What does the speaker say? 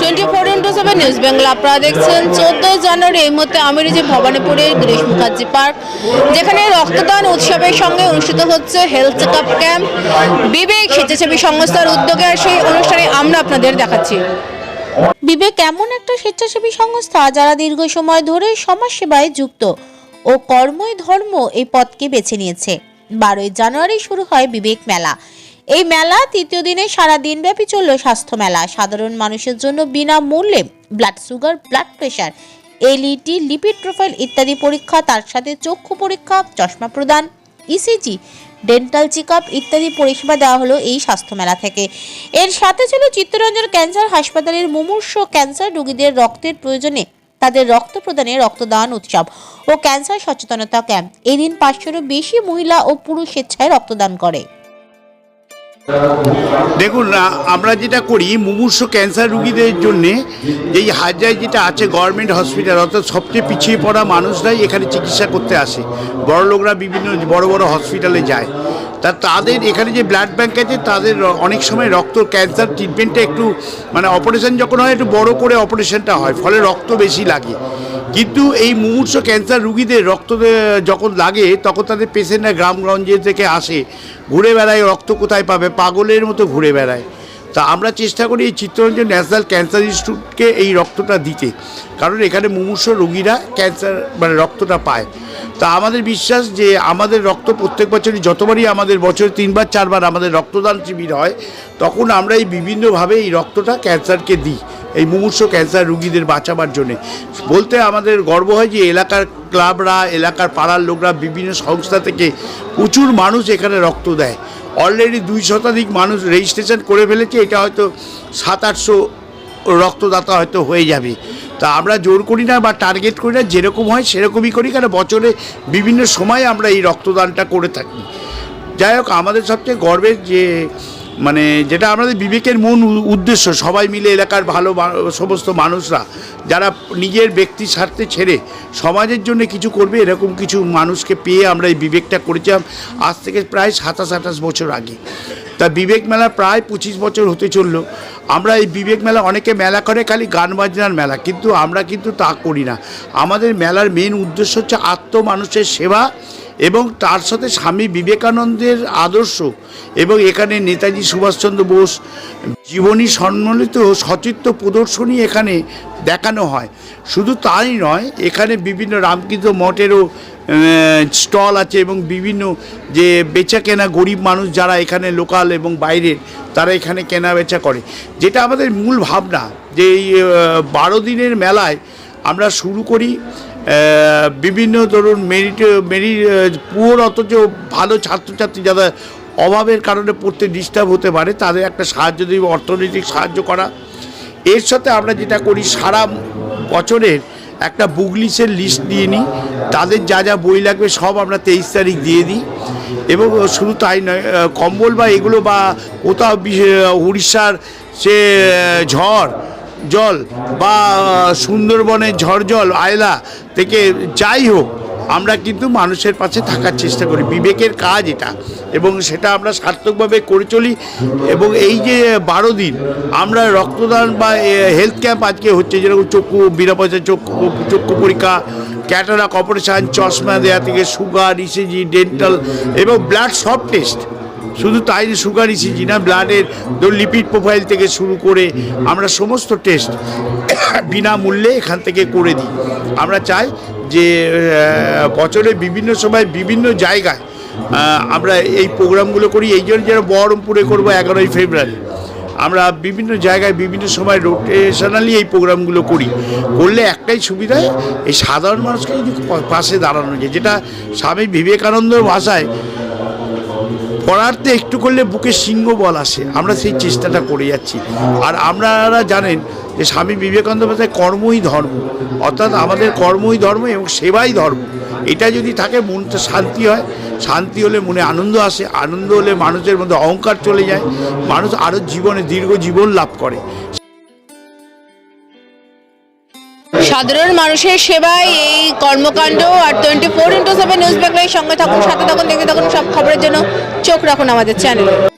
Twenty four into news Bangla আপনারা দেখছেন চোদ্দই জানুয়ারি এই মুহূর্তে আমি রয়েছে ভবানীপুরের গিরিশ মুখার্জি পার্ক, যেখানে রক্তদান উৎসবের সঙ্গে অনুষ্ঠিত হচ্ছে health check up camp Vivek স্বেচ্ছাসেবী সংস্থার উদ্যোগে সেই অনুষ্ঠানে আমরা আপনাদের দেখাচ্ছি। বিবেক, এমন একটা স্বেচ্ছাসেবী সংস্থা যারা দীর্ঘ সময় ধরে সমাজসেবায় যুক্ত ও কর্মই ধর্ম এই পথকে বেছে নিয়েছে। বারোই জানুয়ারি শুরু হয় বিবেক মেলা। এই মেলা তৃতীয় দিনে সারা দিনব্যাপী চলল স্বাস্থ্য মেলা। সাধারণ মানুষের জন্য বিনামূল্যে blood sugar blood pressure LET lipid profile ইত্যাদি পরীক্ষা, তার সাথে চক্ষু পরীক্ষা, চশমা প্রদান ইসিজি ডেন্টাল চেকআপ ইত্যাদি পরিষেবা দেওয়া হলো এই স্বাস্থ্য মেলা থেকে। এর সাথে ছিল চিত্তরঞ্জন ক্যান্সার হাসপাতালের মুমূর্ষ ক্যান্সার রোগীদের রক্তের প্রয়োজনে তাদের রক্ত প্রদানে রক্তদান উৎসব ও ক্যান্সার সচেতনতা ক্যাম্প। এদিন পাঁচশোরও বেশি মহিলা ও পুরুষ স্বেচ্ছায় রক্তদান করে। দেখুন আমরা যেটা করি, মুমূর্ষ ক্যান্সার রুগীদের জন্য এই হাজার যেটা আছে গভর্নমেন্ট হসপিটাল, অর্থাৎ সবচেয়ে পিছিয়ে পড়া মানুষরাই এখানে চিকিৎসা করতে আসে। বড় লোকরা বিভিন্ন বড় বড় হসপিটালে যায়। তা তাদের এখানে যে ব্লাড ব্যাঙ্ক আছে, তাদের অনেক সময় রক্ত ক্যান্সার ট্রিটমেন্টটা একটু মানে অপারেশন যখন হয়, একটু বড় করে অপারেশনটা হয়, ফলে রক্ত বেশি লাগে। কিন্তু এই মুমূর্ষ ক্যান্সার রুগীদের রক্ত যখন লাগে, তখন তাদের পেশেন্টরা গ্রামগঞ্জে থেকে আসে, ঘুরে বেড়ায়, রক্ত কোথায় পাবে? পাগলের মতো ঘুরে বেড়ায়। তা আমরা চেষ্টা করি এই চিত্তরঞ্জন ন্যাশনাল ক্যান্সার ইনস্টিটিউটকে এই রক্তটা দিতে। কারণ এখানে মুমূর্ষ রোগীরা ক্যান্সার মানে রক্তটা পায়। তা আমাদের বিশ্বাস যে আমাদের রক্ত প্রত্যেক বছরই, যতবারই আমাদের বছরে তিনবার, চারবার আমাদের রক্তদান শিবির হয়, তখন আমরা এই বিভিন্নভাবে এই রক্তটা ক্যান্সারকে দিই। এই মুমূর্ষ ক্যান্সার রুগীদের বাঁচাবার জন্যে। বলতে আমাদের গর্ব হয় যে এলাকার ক্লাবরা, এলাকার পাড়ার লোকরা, বিভিন্ন সংস্থা থেকে প্রচুর মানুষ এখানে রক্ত দেয়। অলরেডি দুই শতাধিক মানুষ রেজিস্ট্রেশন করে ফেলেছে, এটা হয়তো সাত আটশো রক্তদাতা হয়তো হয়ে যাবে। তা আমরা জোর করি না বা টার্গেট করি না, যেরকম হয় সেরকমই করি কারণ বছরে বিভিন্ন সময় আমরা এই রক্তদানটা করে থাকি। যাই হোক, আমাদের সবচেয়ে গর্বের যে মানে যেটা আমাদের বিবেকের মূল উদ্দেশ্য, সবাই মিলে এলাকার ভালো সমস্ত মানুষরা, যারা নিজের ব্যক্তি স্বার্থে ছেড়ে সমাজের জন্য কিছু করবে, এরকম কিছু মানুষকে পেয়ে আমরা এই বিবেকটা করেছিলাম আজ থেকে প্রায় সাতাশ, আঠাশ বছর আগে। তা বিবেক মেলা প্রায় পঁচিশ বছর হতে চলল। আমরা এই বিবেক মেলা অনেকে মেলা করে, খালি গান বাজনার মেলা, কিন্তু আমরা কিন্তু তা করি না। আমাদের মেলার মেন উদ্দেশ্য হচ্ছে আত্ম মানুষের সেবা এবং তার সাথে স্বামী বিবেকানন্দের আদর্শ এবং এখানে নেতাজি সুভাষচন্দ্র বোস জীবনী সম্মিলিত সচিত্র প্রদর্শনী এখানে দেখানো হয়। শুধু তাই নয়, এখানে বিভিন্ন রামকৃষ্ণ মঠেরও স্টল আছে এবং বিভিন্ন যে বেচা কেনা গরিব মানুষ যারা এখানে লোকাল এবং বাইরের, তারা এখানে কেনা বেচা করে। যেটা আমাদের মূল ভাবনা যে এই বারো দিনের মেলায় আমরা শুরু করি বিভিন্ন ধরুন মেরিট, মেরি পুয়োর অথচ ভালো ছাত্রছাত্রী যারা অভাবের কারণে পড়তে ডিস্টার্ব হতে পারে, তাদের একটা সাহায্য দিব, অর্থনৈতিক সাহায্য করা। এর সাথে আমরা যেটা করি, সারা বছরের একটা বুক লিস্টের লিস্ট দিয়ে নিই। তাদের যা যা বই লাগবে সব আমরা তেইশ তারিখ দিয়ে দিই। এবং শুধু তাই নয় কম্বল বা এগুলো বা কোথাও উড়িষ্যার সে ঝড় জল বা সুন্দরবনের ঝড় জল, আয়লা থেকে যাই হোক, আমরা কিন্তু মানুষের পাশে থাকার চেষ্টা করি। বিবেকের কাজ এটা এবং সেটা আমরা সার্থকভাবে করে চলি এবং এই যে বারো দিন আমরা রক্তদান বা হেলথ ক্যাম্প আজকে হচ্ছে যেরকম চক্ষু বিনা পয়সা চক্ষু চক্ষু পরীক্ষা ক্যাটারাক অপারেশন চশমা দেওয়া থেকে সুগার ইসিজি ডেন্টাল এবং ব্লাড সব টেস্ট শুধু তাই সুগার ইসিজি না, ব্লাডের লিপিড প্রোফাইল থেকে শুরু করে আমরা সমস্ত টেস্ট বিনামূল্যে এখান থেকে করে দিই। আমরা চাই যে বছরে বিভিন্ন সময় বিভিন্ন জায়গায় আমরা এই প্রোগ্রামগুলো করি। এই জন্য যেন বহরমপুরে করব এগারোই ফেব্রুয়ারি। আমরা বিভিন্ন জায়গায় বিভিন্ন সময় রোটেশনালি এই প্রোগ্রামগুলো করি। করলে একটাই সুবিধা, এই সাধারণ মানুষকে যদি পাশে দাঁড়ানো যায়, যেটা স্বামী বিবেকানন্দর ভাষায় পড়াতে একটু করলে বুকে সিংহ বল আসে। আমরা সেই চেষ্টাটা করে যাচ্ছি। আর আপনারা জানেন যে স্বামী বিবেকানন্দ ভাষায় কর্মই ধর্ম। অর্থাৎ আমাদের কর্মই ধর্ম এবং সেবাই ধর্ম। এটা যদি থাকে, মনটা শান্তি হয়। শান্তি হলে মনে আনন্দ আসে। আনন্দ হলে মানুষের মধ্যে অহংকার চলে যায়। মানুষ আরও জীবনে দীর্ঘ জীবন লাভ করে। সাধারণ মানুষের সেবায় এই কর্মকাণ্ড আর twenty four into seven news বাংলায় সঙ্গে থাকুন, সাথে থাকুন দেখে থাকুন, সব খবরের জন্য চোখ রাখুন আমাদের চ্যানেলে